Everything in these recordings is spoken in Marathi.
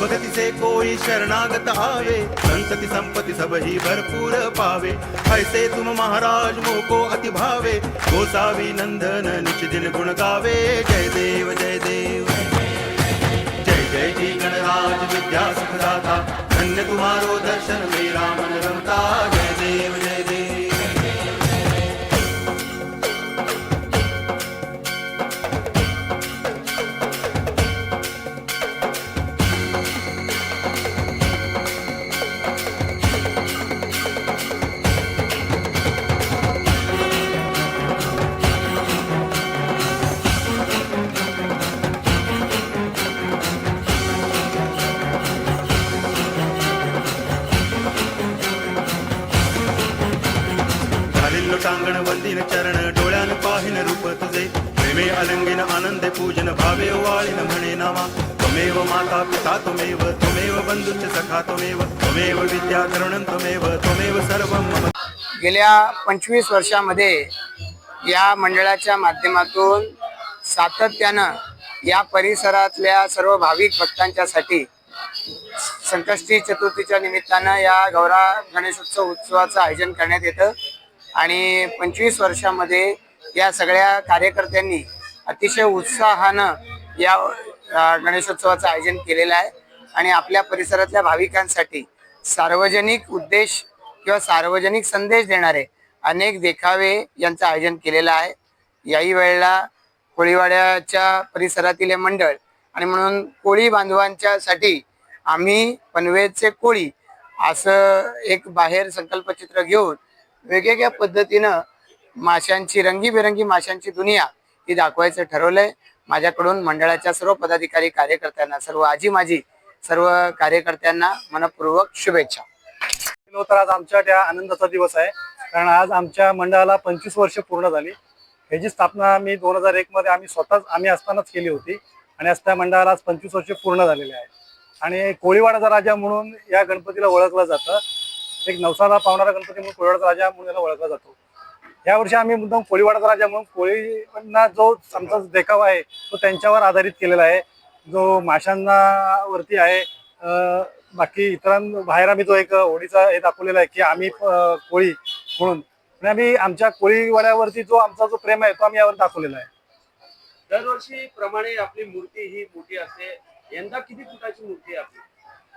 भगति से कोई शरणागत आवे संतति संपत्ति सब ही भरपूर पावे. ऐसे तुम महाराज मोको अति भावे गोसावी नंदन निच दिन गुण गावे. जय देव जय देव. जय जय जी गणराज विद्या सुखदाता धन्य तुम्हारो दर्शन अंगण वंदिन चरण डोळ्यान पाहिन रूप तुझे. प्रेमे अलंगिन आनंदे पूजन भावे वाळीन म्हणे नामा त्वमेव माता पिता त्वमेव त्वमेव बंधुच सखा त्वमेव त्वमेव विद्या तरुणं त्वमेव त्वमेव सर्व गेल्या पंचवीस वर्षामध्ये या मंडळाच्या माध्यमातून सातत्यानं या परिसरातल्या सर्व भाविक भक्तांच्यासाठी संकष्टी चतुर्थीच्या निमित्तानं या गौरा गणेशोत्सव उत्सवाचं आयोजन करण्यात येतं. आणि पंचवीस वर्षामध्ये या सगळ्या कार्यकर्त्यांनी अतिशय उत्साहानं या गणेशोत्सवाचं आयोजन केलेलं आहे. आणि आपल्या परिसरातल्या भाविकांसाठी सार्वजनिक उद्देश किंवा सार्वजनिक संदेश देणारे अनेक देखावे यांचं आयोजन केलेलं आहे. याही वेळेला कोळीवाड्याच्या परिसरातील हे मंडळ आणि म्हणून कोळी बांधवांच्यासाठी आम्ही पनवेलचे कोळी असं एक बाहेर संकल्पचित्र घेऊन वेगवेगळ्या पद्धतीनं माशांची रंगीबेरंगी माशांची दुनिया ही दाखवायचं ठरवलंय. माझ्याकडून मंडळाच्या सर्व पदाधिकारी कार्यकर्त्यांना सर्व आजी माजी सर्व कार्यकर्त्यांना मनपूर्वक शुभेच्छा. तर आज आमच्या त्या आनंदाचा दिवस आहे. कारण आज आमच्या मंडळाला पंचवीस वर्ष पूर्ण झाली. ह्याची स्थापना मी दोन हजार एक मध्ये आम्ही स्वतःच आम्ही असतानाच केली होती. आणि आज त्या मंडळाला आज पंचवीस वर्ष पूर्ण झालेले आहे. आणि कोळीवाडाचा राजा म्हणून या गणपतीला ओळखलं जातं एक नवसाला पावणारा गणपती म्हणून कोळीवाडाचा राजा म्हणून याला ओळखला जातो. या वर्षी आम्ही मुद्दाम कोळीवाडाचा राजा म्हणून कोळींना जो आमचा देखावा आहे तो त्यांच्यावर आधारित केलेला आहे. जो माशांना वरती आहे बाकी इतरां बाहेर आम्ही जो एक होडीचा हे दाखवलेला आहे की आम्ही कोळी म्हणून. आणि आम्ही आमच्या कोळीवाड्यावरती जो आमचा जो प्रेम आहे तो आम्ही यावर दाखवलेला आहे. दरवर्षी प्रमाणे आपली मूर्ती ही मोठी असते. यंदा किती फुटाची मूर्ती आहे आपली?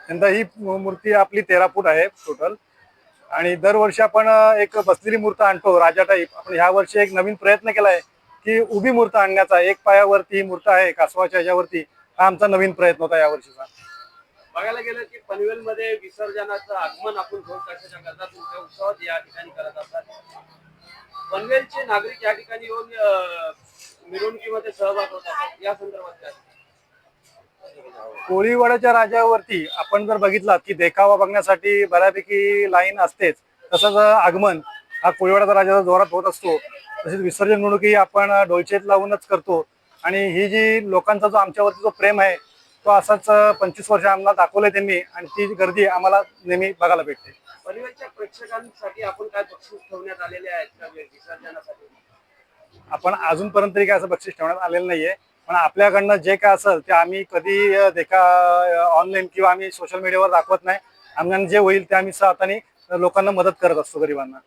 यंदा ही मूर्ती आपली तेरा फूट आहे टोटल आणि दरवर्षी आपण एक बसलेली मूर्त आणतो राजा टाईप आपण ह्या वर्षी एक नवीन प्रयत्न केला आहे की उभी मूर्त आणण्याचा एक पायावरती ही मूर्त आहे कासवाच्या ह्याच्यावरती हा आमचा नवीन प्रयत्न होता या वर्षीचा. बघायला गेलं की पनवेल मध्ये विसर्जनाचं आगमन आपण ढोल ताशाच्या करतात उत्सवात या ठिकाणी करत असतात. पनवेलचे नागरिक या ठिकाणी येऊन मिरवणुकीमध्ये सहभाग होतात या संदर्भात कोळीवाड्याच्या राजावरती आपण जर बघितलं की देखावा बघण्यासाठी बऱ्यापैकी लाईन असतेच. तसंच आगमन हा कोळीवाड्याचा राजाचा जोरात होत असतो. तसेच विसर्जन मिरवणुकी आपण डोलचेत लावूनच करतो. आणि ही जी लोकांचा जो आमच्यावरती जो प्रेम आहे तो असाच पंचवीस वर्ष आम्हाला दाखवलंय त्यांनी आणि ती गर्दी आम्हाला नेहमी बघायला भेटते. प्रेक्षकांसाठी आपण काय बक्षीस ठेवण्यात आलेले आहेत? आपण अजूनपर्यंत तरी काय असं बक्षीस ठेवण्यात आलेलं नाहीये. पण आपल्याकडनं जे काय असेल ते आम्ही कधी देखा ऑनलाईन किंवा आम्ही सोशल मीडियावर दाखवत नाही. आम्हाला जे होईल ते आम्ही हाताने लोकांना मदत करत असतो गरिबांना.